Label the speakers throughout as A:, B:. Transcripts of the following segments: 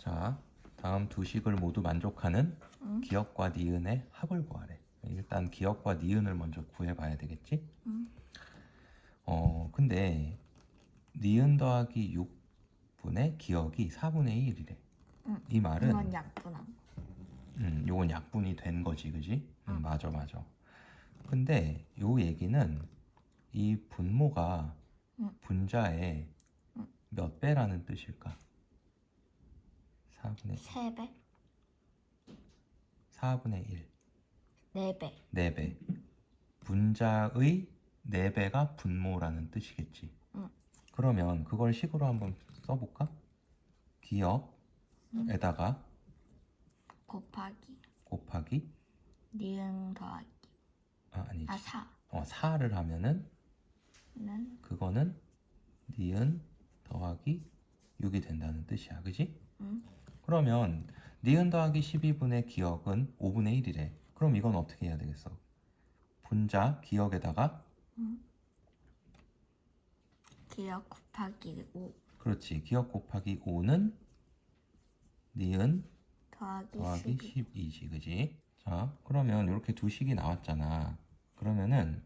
A: 자, 다음 두 식을 모두 만족하는
B: 응.
A: 기억과 니은의 합을 구하래. 일단 기억과 니은을 먼저 구해봐야 되겠지?
B: 응.
A: 어, 근데 니은 더하기 6분의 기억이 4분의 1이래.
B: 응.
A: 이 말은
B: 이건 약분함.
A: 음, 요건 약분이 된 거지, 그지? 음,
B: 응.
A: 맞아, 맞아. 근데 요 얘기는 이 분모가
B: 응.
A: 분자의
B: 응.
A: 몇 배라는 뜻일까? 4분의
B: 3배?
A: 4분의 1,
B: 4배.
A: 4배. 분자의 4배가 분모라는 뜻이겠지.
B: 응.
A: 그러면 그걸 식으로 한번 써볼까? 기억에다가
B: 곱하기
A: 곱하기
B: 니은 더하기
A: 아, 아니지.
B: 아 4는
A: 어, 4를 하면은 그거는 니은 더하기 6이 된다는 뜻이야. 그지?
B: 응?
A: 그러면 니은 더하기 12분의 기억은 5분의 1이래. 그럼 이건 어떻게 해야 되겠어? 분자 기억에다가
B: 응? 기억 곱하기 5
A: 그렇지. 기억 곱하기 5는 니은
B: 더하기,
A: 더하기
B: 12
A: 12 지. 그지? 자, 그러면 이렇게 두 식이 나왔잖아. 그러면은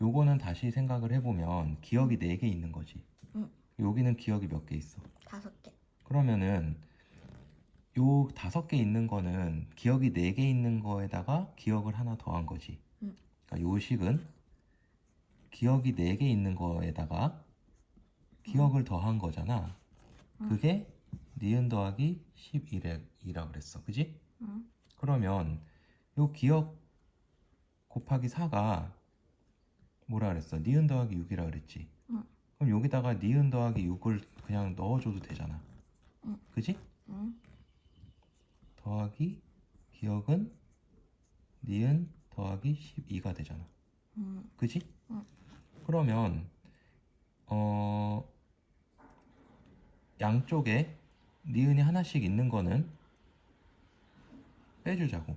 A: 요거는 다시 생각을 해보면 기억이 4개 있는 거지.
B: 응.
A: 여기는 기억이 몇 개 있어?
B: 다섯 개
A: 그러면은 요 다섯 개 있는 거는 기억이 네 개 있는 거에다가 기억을 하나 더한 거지.
B: 응.
A: 그러니까 요 식은 기억이 네 개 있는 거에다가 기억을 더한 거잖아.
B: 응.
A: 그게 니은 더하기 11이라 그랬어. 그지?
B: 응?
A: 그러면 요 기억 곱하기 4가 뭐라 그랬어? 니은 더하기 6이라 그랬지.
B: 응.
A: 그럼 여기다가 니은 더하기 6을 그냥 넣어줘도 되잖아.
B: 응.
A: 그지?
B: 응?
A: 더하기 기억은 니은 더하기 12가 되잖아.
B: 응?
A: 그지?
B: 응.
A: 그러면 어 양쪽에 니은이 하나씩 있는 거는 빼주자고.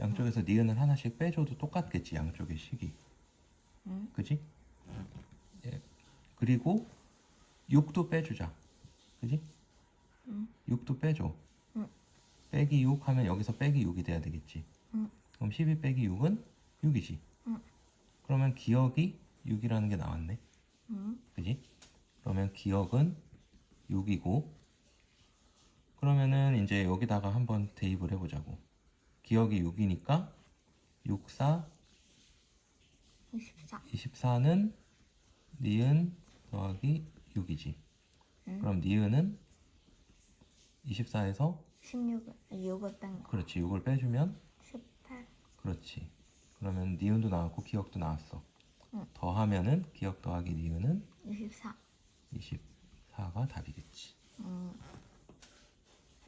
A: 양쪽에서 니은을 하나씩 빼줘도 똑같겠지 양쪽의 식이.
B: 응?
A: 그지? 예. 그리고 6도 빼주자. 그지?
B: 응?
A: 6도 빼줘.
B: 응.
A: 빼기 6 하면 여기서 빼기 6이 돼야 되겠지.
B: 응.
A: 그럼 12 빼기 6은 6이지.
B: 응.
A: 그러면 기억이 6이라는 게 나왔네.
B: 응?
A: 그지? 그러면 기억은 6이고 그러면은 이제 여기다가 한번 대입을 해보자고. 기억이 6이니까 6, 4,
B: 24
A: 24는 니은 더하기 6이지.
B: 응?
A: 그럼 니은은 24에서
B: 16, 6을 아, 뺀 거.
A: 그렇지 6을 빼주면
B: 18.
A: 그렇지 그러면 니은도 나왔고 기억도 나왔어
B: 응.
A: 더하면은 기억 더하기 니은은
B: 24. 24가 답이겠지 음.